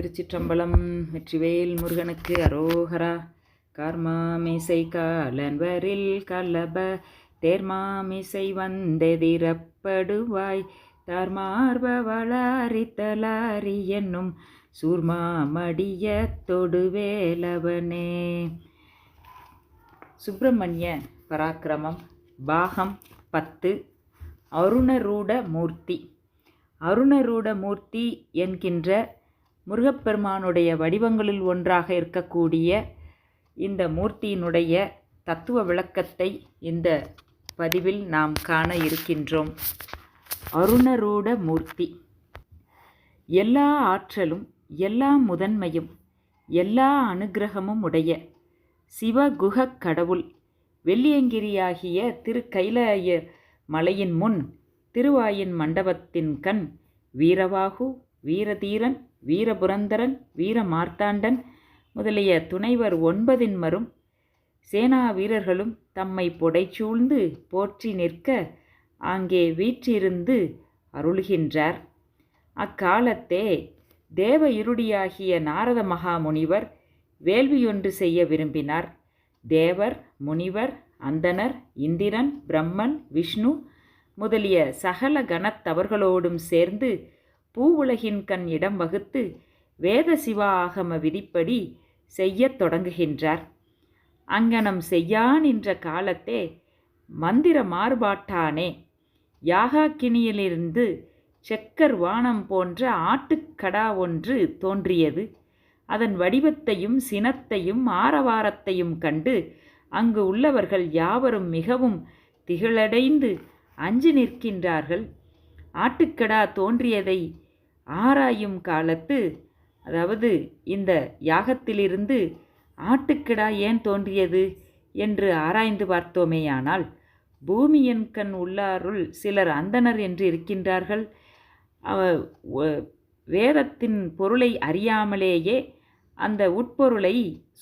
திருச்சிற்றம்பலம் வெற்றிவேல் முருகனுக்கு அரோகரா. கார்மாமிசை காலன்வரில் கலப தேர்மாமிசை வந்தெதிரப்படுவாய் தார்மார்ப வளாரித்தலாரி என்னும் சூர்மாமடிய தொடுவேலவனே. சுப்பிரமணிய பராக்கிரமம் பாகம் பத்து அருணரூட மூர்த்தி. அருணரூட மூர்த்தி என்கின்ற முருகப்பெருமானுடைய வடிவங்களில் ஒன்றாக இருக்கக்கூடிய இந்த மூர்த்தியினுடைய தத்துவ விளக்கத்தை இந்த பதிவில் நாம் காண இருக்கின்றோம். அருணரூட மூர்த்தி. எல்லா ஆற்றலும் எல்லா முதன்மையும் எல்லா அனுக்கிரகமும் உடைய சிவகுகக் கடவுள் வெள்ளியங்கிரியாகிய திரு கைலாய மலையின் முன் திருவாயின் மண்டபத்தின் கண் வீரவாகு வீரதீரன் வீரபுரந்தரன் வீரமார்த்தாண்டன் முதலிய துணைவர் ஒன்பதின்மரும் சேனா வீரர்களும் தம்மை புடைச்சூழ்ந்து போற்றி நிற்க அங்கே வீற்றிருந்து அருள்கின்றார். அக்காலத்தே தேவ இருடியாகிய நாரத மகாமுனிவர் வேள்வியொன்று செய்ய விரும்பினார். தேவர் முனிவர் அந்தனர் இந்திரன் பிரம்மன் விஷ்ணு முதலிய சகல கணத்தவர்களோடும் சேர்ந்து பூவுலகின் கண் இடம் வகுத்து வேத சிவா ஆகம விதிப்படி செய்யத் தொடங்குகின்றார். அங்கனம் செய்யான் என்ற காலத்தே மந்திர மாறுபாட்டானே. யாகாக்கினியிலிருந்து செக்கர் வானம் போன்ற ஆட்டுக்கடா ஒன்று தோன்றியது. அதன் வடிவத்தையும் சினத்தையும் ஆரவாரத்தையும் கண்டு அங்கு உள்ளவர்கள் யாவரும் மிகவும் திகழடைந்து அஞ்சு நிற்கின்றார்கள். ஆட்டுக்கடா தோன்றியதை ஆராயும் காலத்து அதாவது இந்த யாகத்திலிருந்து ஆட்டுக்கடா ஏன் தோன்றியது என்று ஆராய்ந்து பார்த்தோமேயானால் பூமியின் கண் உள்ளாருள் சிலர் அந்தனர் என்று இருக்கின்றார்கள். வேதத்தின் பொருளை அறியாமலேயே அந்த உட்பொருளை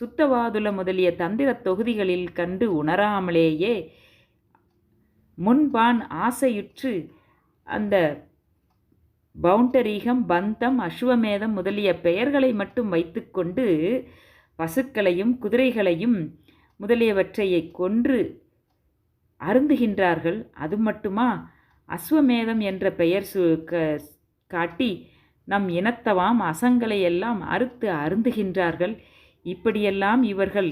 சுத்தவாதுல முதலிய தந்திர தொகுதிகளில் கண்டு உணராமலேயே முன்பான் ஆசையுற்று அந்த பவுண்டரீகம் பந்தம் அஸ்வமேதம் முதலிய பெயர்களை மட்டும் வைத்துக்கொண்டு பசுக்களையும் குதிரைகளையும் முதலியவற்றையை கொன்று அருந்துகின்றார்கள். அது மட்டுமா? அஸ்வமேதம் என்ற பெயர் சு காட்டி நம் இனத்தவாம் அசங்களை எல்லாம் அறுத்து அருந்துகின்றார்கள். இப்படியெல்லாம் இவர்கள்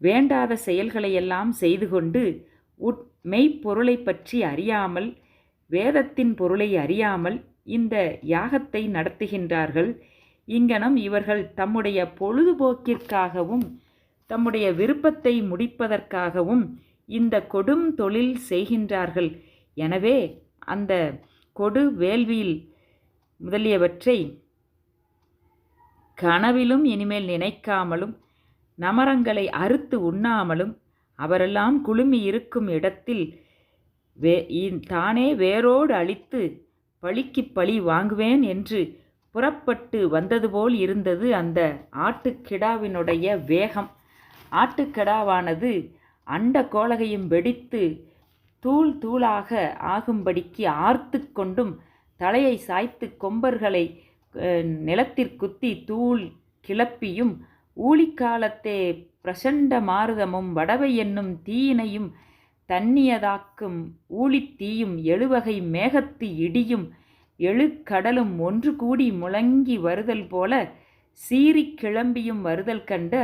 வேண்டாத செயல்களையெல்லாம் செய்து கொண்டு உட் மெய்ப்பொருளை பற்றி அறியாமல் வேதத்தின் பொருளை அறியாமல் இந்த யாகத்தை நடத்துகின்றார்கள். இங்கனம் இவர்கள் தம்முடைய பொழுதுபோக்கிற்காகவும் தம்முடைய விருப்பத்தை முடிப்பதற்காகவும் இந்த கொடும் தொழில் செய்கின்றார்கள். எனவே அந்த கொடு வேள்வியில் முதலியவற்றை கனவிலும் இனிமேல் நினைக்காமலும் நமரங்களை அறுத்து உண்ணாமலும் அவரெல்லாம் குழுமி இருக்கும் இடத்தில் வே தானே வேரோடு அழித்து பழிக்கு பழி வாங்குவேன் என்று புறப்பட்டு வந்தது போல் இருந்தது அந்த ஆட்டுக்கிடாவினுடைய வேகம். ஆட்டுக்கிடாவானது அண்ட கோலகையும் வெடித்து தூள் தூளாக ஆகும்படிக்கு ஆர்த்து கொண்டும் தலையை சாய்த்து கொம்பர்களை நிலத்திற்குத்தி தூள் கிளப்பியும் ஊழிக்காலத்தே பிரசண்ட மாருதமும் வடவை என்னும் தீயினையும் தண்ணியதாக்கும் ஊழித்தீயும் எழுவகை மேகத்து இடியும் எழுக்கடலும் ஒன்று கூடி முழங்கி வருதல் போல சீறி கிளம்பியும் வருதல் கண்ட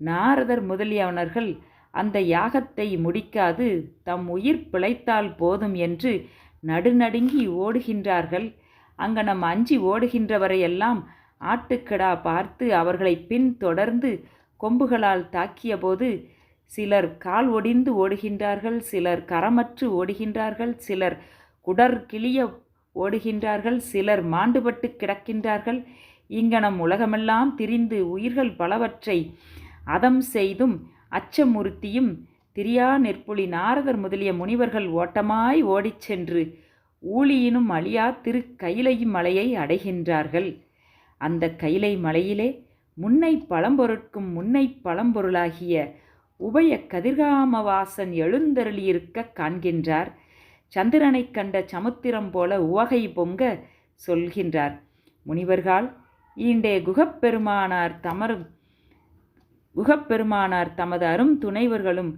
நாரதர் முதலியவனர்கள் அந்த யாகத்தை முடிக்காது தம் உயிர் பிழைத்தால் போதும் என்று நடுநடுங்கி ஓடுகின்றார்கள். அங்கனம் அஞ்சி ஓடுகின்றவரையெல்லாம் ஆட்டுக்கடா பார்த்து அவர்களை பின் தொடர்ந்து கொம்புகளால் தாக்கியபோது சிலர் கால் ஒடிந்து ஓடுகின்றார்கள் சிலர் கரமற்று ஓடுகின்றார்கள் சிலர் குடர் கிளிய ஓடுகின்றார்கள் சிலர் மாண்டுபட்டு கிடக்கின்றார்கள். இங்கனம் உலகமெல்லாம் திரிந்து உயிர்கள் பலவற்றை அதம் செய்தும் அச்சமுறுத்தியும் திரியா நெற்புலி நாரதர் முதலிய முனிவர்கள் ஓட்டமாய் ஓடிச் சென்று ஊழியினும் அழியா திரு கைலை மலையை அடைகின்றார்கள். அந்த கைலை மலையிலே முன்னை பழம்பொருட்கும் முன்னை பழம்பொருளாகிய உபய கதிர்காமவாசன் எழுந்தருளியிருக்க காண்கின்றார். சந்திரனைக் கண்ட சமுத்திரம் போல உவகை பொங்க சொல்கின்றார். முனிவர்கள் ஈண்டே குகப்பெருமானார் தமரும் குகப்பெருமானார் தமது அரும் துணைவர்களும்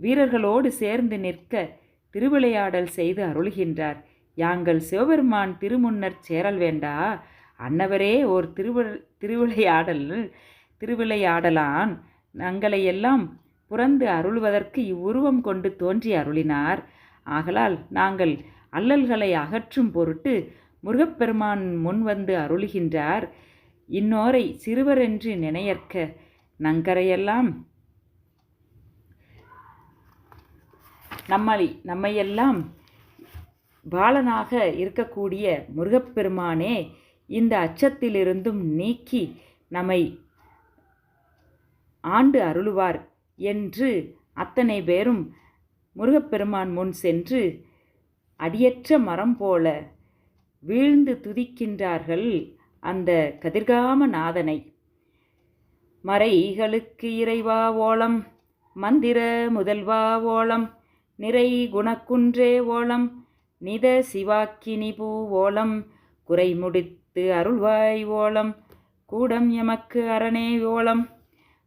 வீரர்களோடு சேர்ந்து நிற்க திருவிளையாடல் செய்து அருள்கின்றார். யாங்கள் சிவபெருமான் திருமுன்னர் சேரல் வேண்டா? அன்னவரே ஓர் திருவி திருவிளையாடல் திருவிளையாடலான். நங்களையெல்லாம் புறந்து அருள்வதற்கு இவ்வுருவம் கொண்டு தோன்றி அருளினார். ஆகலால் நாங்கள் அல்லல்களை அகற்றும் பொருட்டு முருகப்பெருமான் முன் வந்து அருளுகின்றார். இன்னோரை சிறுவரென்று நினையற்க நங்கரையெல்லாம் நம்மளை நம்மையெல்லாம் பாலனாக இருக்கக்கூடிய முருகப்பெருமானே இந்த அச்சத்திலிருந்தும் நீக்கி நம்மை ஆண்டு அருளுவார் என்று அத்தனை பேரும் முருகப்பெருமான் முன் சென்று அடியற்ற மரம் போல வீழ்ந்து துதிக்கின்றார்கள் அந்த கதிர்காம நாதனை மறைகளுக்கு இறைவா ஓலம் மந்திர முதல்வா ஓலம் நிறை குணக்குன்றே ஓலம் நித சிவாக்கினி பூ ஓலம் குறை முடித்து அருள்வாய் ஓலம் கூடம் எமக்கு அரணே ஓலம்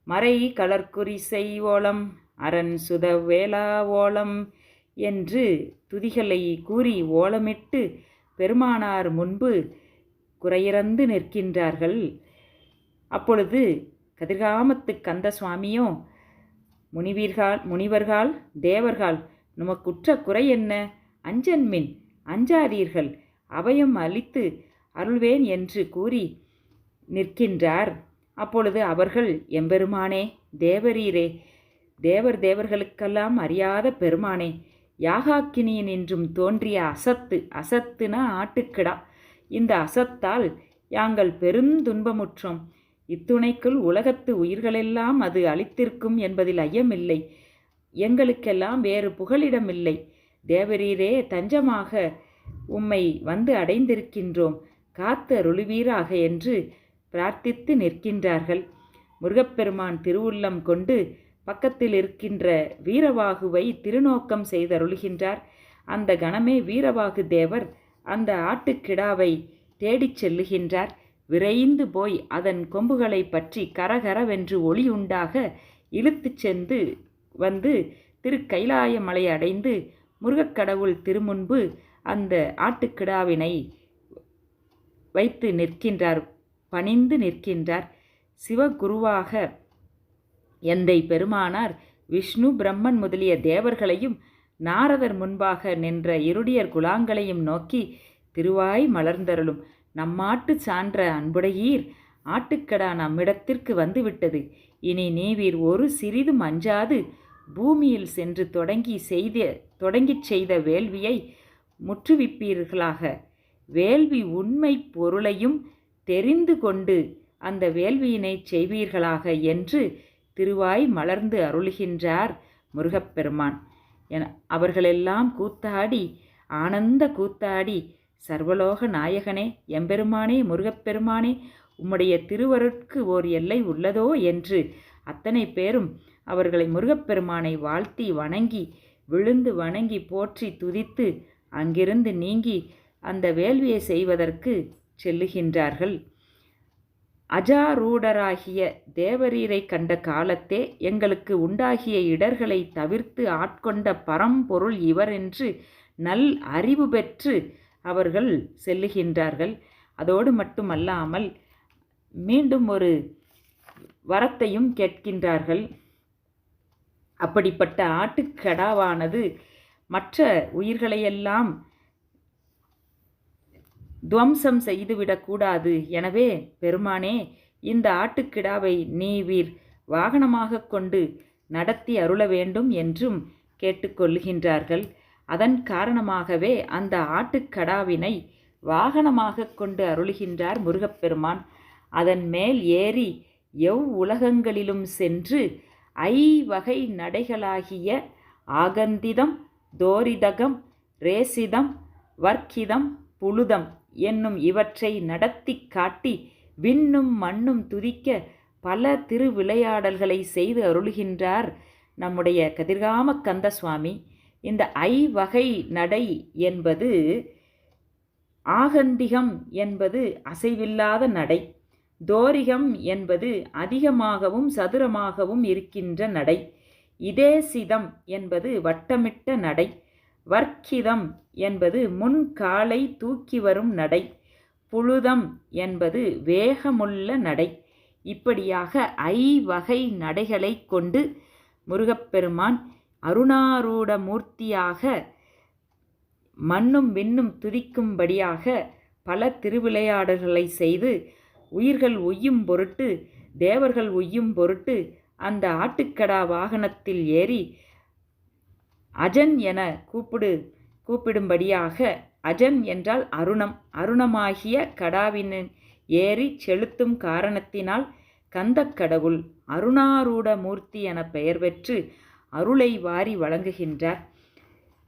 மறை கலர்குரிசை ஓலம் அரண் சுத வேளா ஓலம் என்று துதிகளை கூறி ஓலமிட்டு பெருமானார் முன்பு குறையிறந்து நிற்கின்றார்கள். அப்பொழுது கதிர்காமத்து கந்த சுவாமியும் முனிவீர்கள் முனிவர்கள் தேவர்கள் நமக்குற்ற குறை என்ன? அஞ்சன்மின் அஞ்சாதீர்கள். அபயம் அளித்து அருள்வேன் என்று கூறி நிற்கின்றார். அப்பொழுது அவர்கள் எம்பெருமானே தேவரீரே தேவர் தேவர்களுக்கெல்லாம் அறியாத பெருமானே யாகாக்கினியின் என்றும் தோன்றிய அசத்து அசத்துனா ஆட்டுக்கிடா. இந்த அசத்தால் யாங்கள் பெருந்துன்பமுற்றோம் இத்துணைக்குள் உலகத்து உயிர்களெல்லாம் அது அளித்திருக்கும் என்பதில் ஐயமில்லை. எங்களுக்கெல்லாம் வேறு புகலிடமில்லை. தேவரீரே தஞ்சமாக உம்மை வந்து அடைந்திருக்கின்றோம். காத்தருளுவீராக என்று பிரார்த்தித்து நிற்கின்றார்கள். முருகப்பெருமான் திருவுள்ளம் கொண்டு பக்கத்தில் இருக்கின்ற வீரவாகுவை திருநோக்கம் செய்தருளுகின்றார். அந்த கணமே வீரவாகு தேவர் அந்த ஆட்டுக்கிடாவை தேடிச் செல்லுகின்றார். விரைந்து போய் அதன் கொம்புகளை பற்றி கரகரவென்று ஒளி உண்டாக இழுத்துச் சென்று வந்து திரு கைலாயமலை அடைந்து முருகக்கடவுள் திருமுன்பு அந்த ஆட்டுக்கிடாவினை வைத்து நிற்கின்றார் பணிந்து நிற்கின்றார். சிவகுருவாக எந்தை பெருமானார் விஷ்ணு பிரம்மன் முதலிய தேவர்களையும் நாரதர் முன்பாக நின்ற இருடியர் குலாங்களையும் நோக்கி திருவாய் மலர்ந்தருளும். நம்மாட்டு சான்ற அன்புடையீர் ஆட்டுக்கடா நம்மிடத்திற்கு வந்துவிட்டது. இனி நீவீர் ஒரு சிறிதும் அஞ்சாது பூமியில் சென்று தொடங்கி செய்த தொடங்கிச் செய்த வேள்வியை முற்றுவிப்பீர்களாக. வேள்வி உண்மை பொருளையும் தெரிந்து கொண்டு அந்த வேள்வியினை செய்வீர்களாக என்று திருவாய் மலர்ந்து அருளுகின்றார் முருகப்பெருமான். என அவர்களெல்லாம் கூத்தாடி ஆனந்த கூத்தாடி சர்வலோக நாயகனே எம்பெருமானே முருகப்பெருமானே உம்முடைய திருவருட்கு ஓர் எல்லை உள்ளதோ என்று அத்தனை பேரும் அவர்களை முருகப்பெருமானை வாழ்த்தி வணங்கி விழுந்து வணங்கி போற்றி துதித்து அங்கிருந்து நீங்கி அந்த வேள்வியை செய்வதற்கு செல்லுகின்றார்கள். அஜாரூடராகிய தேவரீரை கண்ட காலத்தே எங்களுக்கு உண்டாகிய இடர்களை தவிர்த்து ஆட்கொண்ட பரம்பொருள் இவர் என்று நல் அறிவு பெற்று அவர்கள் செல்லுகின்றார்கள். அதோடு மட்டுமல்லாமல் மீண்டும் ஒரு வரத்தையும் கேட்கின்றார்கள். அப்படிப்பட்ட ஆட்டுக்கடாவானது மற்ற உயிர்களையெல்லாம் துவம்சம் செய்துவிடக்கூடாது எனவே பெருமானே இந்த ஆட்டுக்கிடாவை நீவீர் வாகனமாக கொண்டு நடத்தி அருள வேண்டும் என்றும் கேட்டுக்கொள்கின்றார்கள் அதன் காரணமாகவே அந்த ஆட்டுக்கடாவினை வாகனமாக கொண்டு அருளுகின்றார் முருகப்பெருமான். அதன் மேல் ஏறி எவ் உலகங்களிலும் சென்று ஐ வகை நடைகளாகிய ஆகந்திதம் தோரிதகம் ரேசிதம் வர்க்கிதம் புழுதம் என்னும் இவற்றை நடத்தி காட்டி விண்ணும் மண்ணும் துதிக்க பல திருவிளையாடல்களை செய்து அருளுகின்றார் நம்முடைய கதிர்காம கந்த சுவாமி இந்த ஐ வகை நடை என்பது ஆகந்திகம் என்பது அசைவில்லாத நடை. தோரிகம் என்பது அதிகமாகவும் சதுரமாகவும் இருக்கின்ற நடை. இதேசிதம் என்பது வட்டமிட்ட நடை. வர்க்கிதம் என்பது முன் காலை தூக்கி வரும் நடை புழுதம் என்பது வேகமுள்ள நடை. இப்படியாக ஐ வகை நடைகளை கொண்டு முருகப்பெருமான் அருணாரூட மூர்த்தியாக மண்ணும் விண்ணும் துதிக்கும்படியாக பல திருவிளையாடல்களை செய்து உயிர்கள் உய்யும் பொருட்டு தேவர்கள் உய்யும் பொருட்டு அந்த ஆட்டுக்கடா வாகனத்தில் ஏறி அஜன் என கூப்பிடு கூப்பிடும்படியாக அஜன் என்றால் அருணம். அருணமாகிய கடாவினன் ஏறி செலுத்தும் காரணத்தினால் கந்தக்கடவுள் அருணாரூட மூர்த்தி என பெயர் பெற்று அருளை வாரி வழங்குகின்றார்.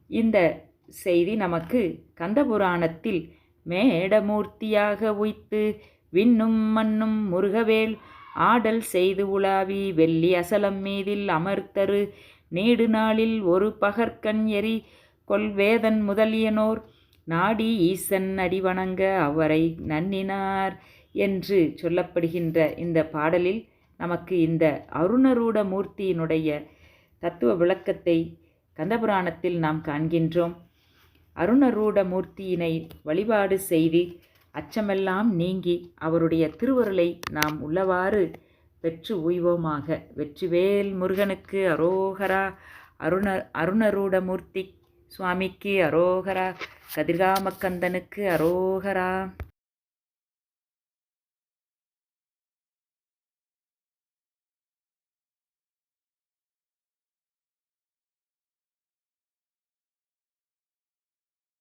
இந்த செய்தி நமக்கு கந்தபுராணத்தில் மேடமூர்த்தியாக உய்த்து விண்ணும் மண்ணும் முருகவேல் ஆடல் செய்து உலாவி வெள்ளி அசலம் மீதில் அமர்த்தரு நீடு நாளில் ஒரு பகற்கண் எரி கொல்வேதன் முதலியனோர் நாடி ஈசன் அடிவணங்க அவரை நன்னினார் என்று சொல்லப்படுகின்ற இந்த பாடலில் நமக்கு இந்த அருணரூட மூர்த்தியினுடைய தத்துவ விளக்கத்தை கந்தபுராணத்தில் நாம் காண்கின்றோம். அருணரூட மூர்த்தியினை வழிபாடு செய்து அச்சமெல்லாம் நீங்கி அவருடைய திருவருளை நாம் உள்ளவாறு பெற்று உய்வோமாக. வெற்றிவேல் முருகனுக்கு அரோகரா. அருண அருணரூடமூர்த்தி சுவாமிக்கு அரோகரா. கதிர்காமக்கந்தனுக்கு அரோகரா.